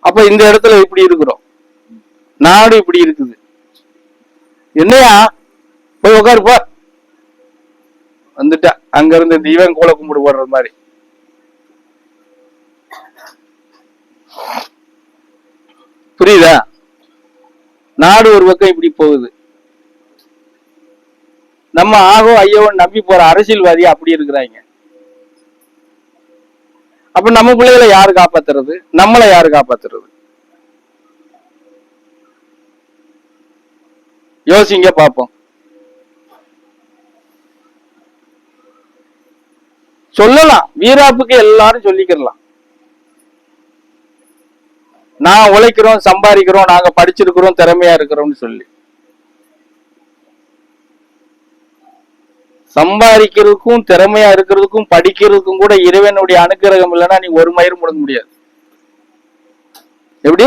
அப்ப இந்த இடத்துல இப்படி இருக்கிறோம். நாடு இப்படி இருக்குது. என்னையா? போய் உட்காரு வந்துட்டா. அங்க இருந்து தீவன் கோல கும்பிடு போடுற மாதிரி. புரியுதா? நாடு ஒரு பக்கம் இப்படி போகுது. நம்ம ஆகோ ஐயோ நம்பி போற அரசியல்வாதி அப்படி இருக்கிறாங்க. அப்ப நம்ம பிள்ளைகளை யாரு காப்பாத்துறது? நம்மளை யாரு காப்பாத்துறது? யோசிங்க பார்ப்போம். சொல்லலாம். வீராப்புக்கு எல்லாரும் சொல்லிக்கிறலாம் நான் உழைக்கிறோம் சம்பாதிக்கிறோம் நாங்க படிச்சிருக்கிறோம் திறமையா இருக்கிறோம்னு சொல்லி. சம்பாதிக்கிறதுக்கும் திறமையா இருக்கிறதுக்கும் படிக்கிறதுக்கும் கூட இறைவனுடைய அனுக்கிரகம் இல்லைன்னா நீ ஒரு மயிர் முடங்க முடியாது. எப்படி?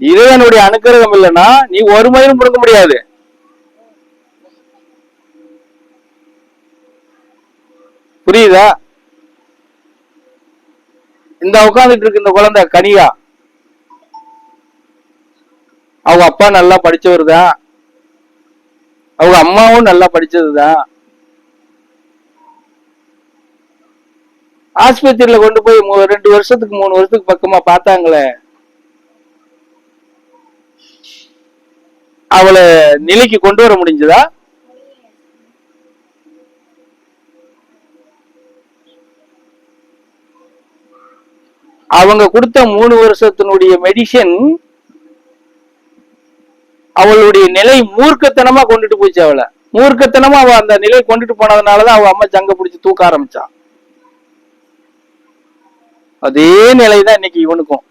இறைவனுடைய அனுக்கிரகம் இல்லைன்னா நீ ஒரு மயிரும் முடங்க முடியாது. புரியுதா? இந்த உட்கார்ந்துட்டு இருக்கு இந்த குழந்தை கனிகா. அவங்க அப்பா நல்லா படிச்சவர் தான் அவங்க அம்மாவும் நல்லா படிச்சதுதான். ஆஸ்பத்திரியில கொண்டு போய் ரெண்டு வருஷத்துக்கு மூணு வருஷத்துக்கு பக்கமா பார்த்தாங்களே. அவளை நிலைக்கு கொண்டு வர முடிஞ்சதா? அவங்க கொடுத்த மூணு வருஷத்தினுடைய மெடிசன் அவளுடைய நிலை மூர்க்கத்தனமா கொண்டுட்டு போச்சு அவளை. மூர்க்கத்தனமா அவ அந்த நிலை கொண்டுட்டு போனதுனாலதான் அவ அம்மா சங்க பிடிச்சி தூக்க ஆரம்பிச்சா. அதே நிலைதான் இன்னைக்கு இவனுக்கும்.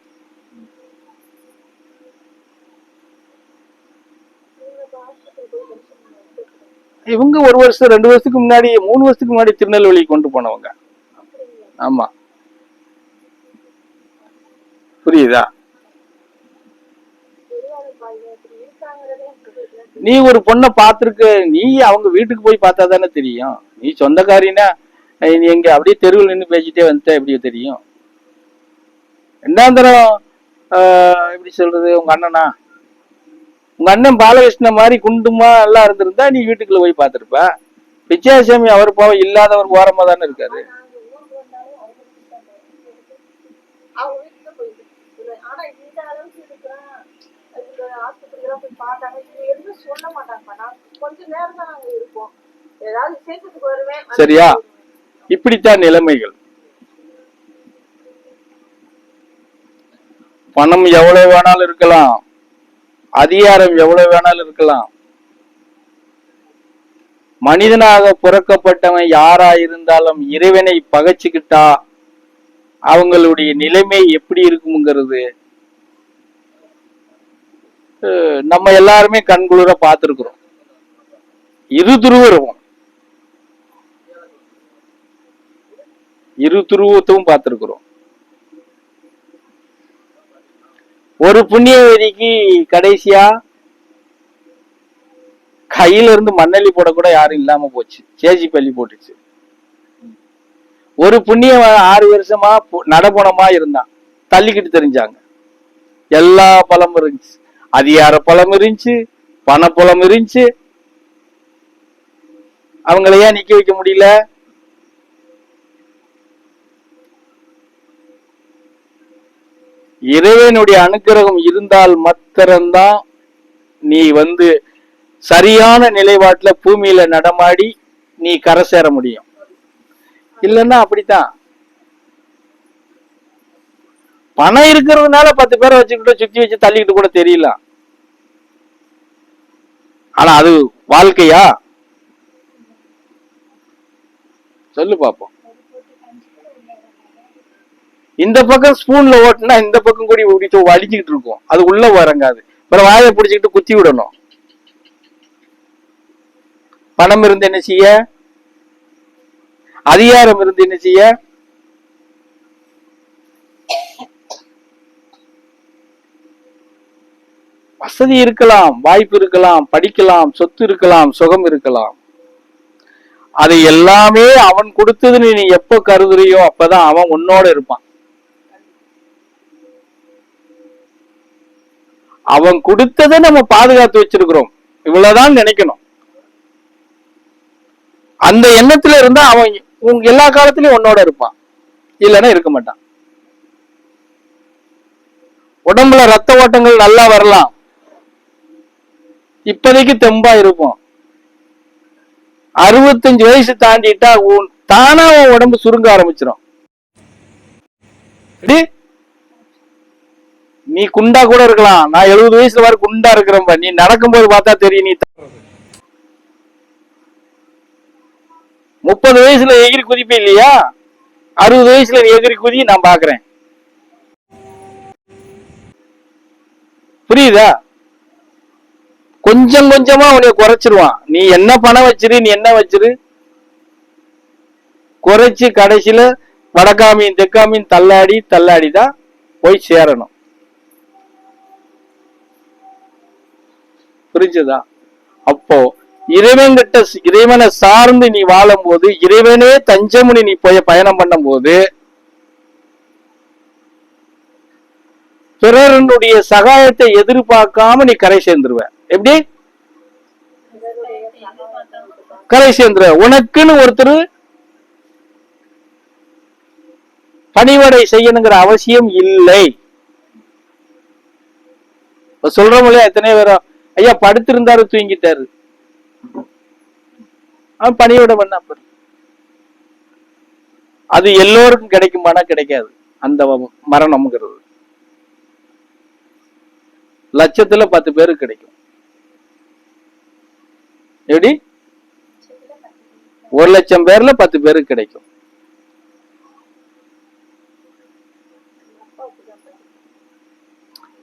இவங்க ஒரு வருஷம் ரெண்டு வருஷத்துக்கு முன்னாடி மூணு வருஷத்துக்கு முன்னாடி திருநெல்வேலி கொண்டு போனவங்க. ஆமா. புரியுதா? நீ ஒரு பொண்ணை பார்த்திருக்க நீ அவங்க வீட்டுக்கு போய் பார்த்தா தானே தெரியும். நீ சொந்தக்காரின்னா நீ எங்க அப்படியே தெருவில் நின்று பேசிட்டே வந்துட்ட எப்படி தெரியும்? ரெண்டாந்தரம் எப்படி சொல்றது உங்க அண்ணனா? உங்க அண்ணன் பாலகிருஷ்ண மாதிரி குண்டுமா எல்லாம் இருந்திருந்தா நீ வீட்டுக்குள்ள போய் பார்த்துருப்ப. பிச்சாசாமி அவர் போக இல்லாதவர் ஓரமா தானே இருக்காரு. அவங்க போயிட்டு ஆனா இந்த அளவுக்கு இருக்கிறேன் ஆஸ்பத்திரிலாம் போய் பார்த்தாங்க. இது எதுவும் சொல்ல மாட்டாங்கப்பா கொஞ்ச நேரம் தான் நாங்க இருப்போம். ஏதாவது விசேஷத்துக்கு வருவேன் சரியா. இப்படித்தான் நிலைமைகள். பணம் எவ்வளவு வேணாலும் இருக்கலாம். அதிகாரம் எவ்வளவு வேணாலும் இருக்கலாம். மனிதனாக பிறக்கப்பட்டவன் யாரா இருந்தாலும் இறைவனை பகைச்சுக்கிட்டா அவங்களுடைய நிலைமை எப்படி இருக்குங்கிறது நம்ம எல்லாருமே கண்குளிர பார்த்துருக்குறோம். இரு துருவரும் இரு துருவத்தும் பார்த்துருக்குறோம். ஒரு புண்ணிய வேதிக்கு கடைசியா கையில இருந்து மண்ணள்ளி போட கூட யாரும் இல்லாம போச்சு. சேஜி பள்ளி போட்டுச்சு. ஒரு புண்ணிய ஆறு வருஷமா பு- நடபுணமா இருந்தான். தள்ளிக்கிட்டு தெரிஞ்சாங்க. எல்லா பழமும் இருந்துச்சு. அதிகார பலம் இருந்துச்சு பணப்புலம் இருந்துச்சு. அவங்கள ஏன் நிக்க வைக்க முடியல? இறைவனுடைய அனுக்கிரகம் இருந்தால் மாத்திரம்தான் நீ வந்து சரியான நிலைப்பாட்டுல பூமியில நடமாடி நீ கரை சேர முடியும். இல்லைன்னா அப்படித்தான். பணம் இருக்கிறதுனால பத்து பேரை வச்சுக்கிட்டு சுத்தி வச்சு தள்ளிக்கிட்டு கூட தெரியலாம் ஆனா அது வாழ்க்கையா? சொல்லு பாப்போம். இந்த பக்கம் ஸ்பூன்ல ஓட்டுனா இந்த பக்கம் கூட பிடிச்சி வலிச்சுக்கிட்டு இருக்கும். அது உள்ள வரங்காது அப்புறம் வாயை பிடிச்சிக்கிட்டு குத்தி விடணும். பணம் இருந்து என்ன செய்ய? அதிகாரம் இருந்து என்ன செய்ய? வசதி இருக்கலாம் வாய்ப்பு இருக்கலாம் படிக்கலாம் சொத்து இருக்கலாம் சுகம் இருக்கலாம். அது எல்லாமே அவன் கொடுத்ததுன்னு நீ எப்ப கருதுறியோ அப்பதான் அவன் உன்னோட இருப்பான். அவன் கொடுத்ததை நம்ம பாதுகாத்து வச்சிருக்கிறோம். இவ்வளவுதான் நினைக்கணும். அந்த எண்ணத்துல இருந்தா அவன் உங்க எல்லா காலத்திலயும் உன்னோட இருப்பான். இல்லைன்னா இருக்க மாட்டான். உடம்புல ரத்த ஓட்டங்கள் நல்லா வரலாம். இப்போதைக்கு தெம்பா இருக்கும். அறுபத்தஞ்சு வயசு தாண்டிட்டா உன் தானா உன் உடம்பு சுருங்க ஆரம்பிச்சிடும் நீ குண்டா கூட இருக்கலாம். நான் எழுபது வயசுல வர குண்டா இருக்கிறேன்பா நீ நடக்கும்போது பார்த்தா தெரியும் நீ முப்பது வயசுல எகிரி குதிப்ப இல்லையா? அறுபது வயசுல எகிரி குதி நான் பாக்குறேன் புரியுதா? கொஞ்சம் கொஞ்சமா உன்னை குறைச்சிருவான். நீ என்ன பணம் வச்சிரு நீ என்ன வச்சிரு? குறைச்சு கடைசியில வடக்காமியும் தெற்காமியும் தள்ளாடி தள்ளாடி தான் போய் சேரணும். புரிஞ்சுதா? அப்போ இறைவன்கிட்ட இறைவனை சார்ந்து நீ வாழும் போது இறைவனே தஞ்சமுனி நீ போய் பயணம் பண்ணும்போது பிறருடைய சகாயத்தை எதிர்பார்க்காம நீ கரை சேர்ந்துருவேன் எப்படி? கரை உனக்குன்னு ஒருத்தர் பணிவடை செய்யணுங்கிற அவசியம் இல்லை. இப்ப சொல்றோம் இல்லையா எத்தனை பேரும் ஐயா படுத்திருந்தாரு தூங்கிட்டாரு. அவன் பணிவிட பண்ண அது எல்லோருக்கும் கிடைக்குமானா கிடைக்காது. அந்த மரணம்ங்கிறது. லட்சத்துல பத்து பேருக்கு கிடைக்கும். எப்படி? ஒரு லட்சம் பேர்ல பத்து பேருக்கு கிடைக்கும்.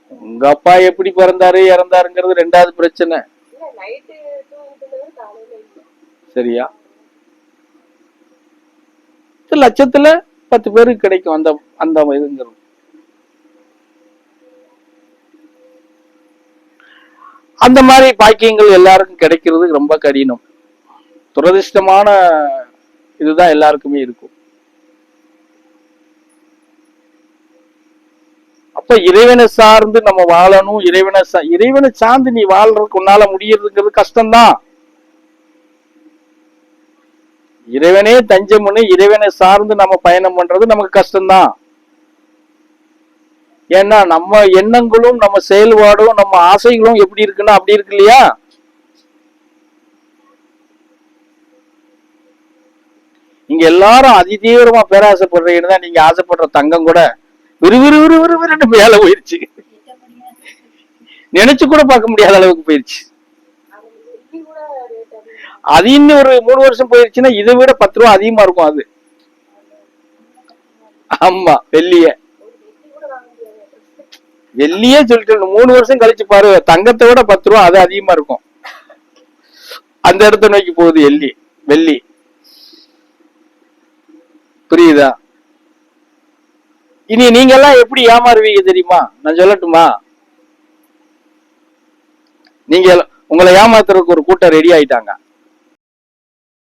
உங்க அப்பா எப்படி பிறந்தாரு இறந்தாருங்கிறது ரெண்டாவது பிரச்சனை. சரியா? லட்சத்துல பத்து பேருக்கு கிடைக்கும் அந்த அந்த இதுங்கிறது. அந்த மாதிரி பாக்கியங்கள் எல்லாருக்கும் கிடைக்கிறது ரொம்ப கடினம். துரதிர்ஷ்டமான இதுதான் எல்லாருக்குமே இருக்கும். அப்ப இறைவனை சார்ந்து நம்ம வாழணும். இறைவனை சா- இறைவனை சார்ந்து நீ வாழ்றதுக்கு உன்னால முடியறதுங்கிறது கஷ்டம்தான். இறைவனே தஞ்சம்னு இறைவனை சார்ந்து நம்ம பயணம் பண்றது நமக்கு கஷ்டம்தான். ஏன்னா நம்ம எண்ணங்களும் நம்ம செயல்பாடும் நம்ம ஆசைகளும் எப்படி இருக்குன்னா அப்படி இருக்கு இல்லையா? நீங்க எல்லாரும் அதிதீவிரமா பேராசைப்படுறீங்கன்னு தான் நீங்க ஆசைப்படுற தங்கம் கூட. விறுவிறு விறு விறுன்னு மேல போயிருச்சு. நினைச்சு கூட பார்க்க முடியாத அளவுக்கு போயிருச்சு. அது அது இன்னும் ஒரு மூணு வருஷம் போயிருச்சுன்னா இதை விட பத்து ரூபா அதிகமா இருக்கும் அது. ஆமா வெள்ளிய ஒரு வெள்ளி கூட வாங்க முடியாது வெள்ளியே சொல்லிட்டு மூணு வருஷம் கழிச்சு பாரு தங்கத்தை விட பத்து ரூபா அது அதிகமா இருக்கும். அந்த இடத்த நோக்கி போகுது வெள்ளி வெள்ளி. புரியுதா? இனி நீங்க எல்லாம் எப்படி ஏமாறுவீங்க தெரியுமா? நான் சொல்லட்டுமா? நீங்க உங்களை ஏமாத்துறதுக்கு ஒரு கூட்டம் ரெடி ஆயிட்டாங்க.